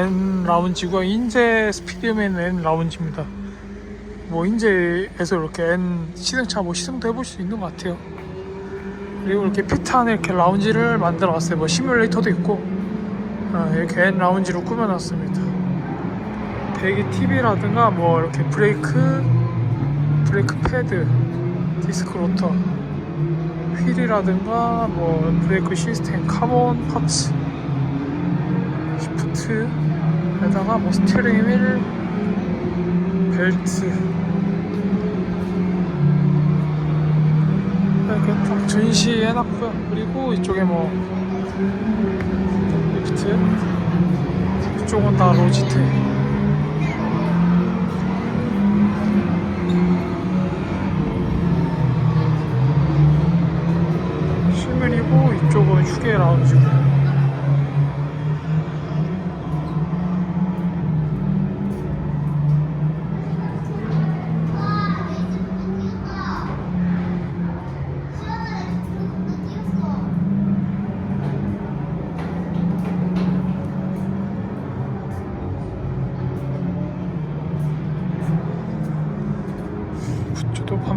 N 라운지고요. 인제 있는 N 라운지입니다. 뭐 인제에서 이렇게 N 시승차 뭐 시승도 해볼 수 있는 것 같아요. 그리고 이렇게 피트한 이렇게 라운지를 만들어 왔어요. 뭐 시뮬레이터도 있고 어, 이렇게 N 라운지로 꾸며놨습니다. 배기 TV라든가 뭐 이렇게 브레이크 브레이크 패드 디스크 로터 휠이라든가 뭐 브레이크 시스템 카본 파츠 시프트에다가 뭐 스티어링 휠 벨트. 이렇게 딱 전시해놨고요. 그리고 이쪽에 뭐 리프트. 이쪽은 다 로지텍 실물이고 이쪽은 휴게 라운지고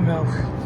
milk.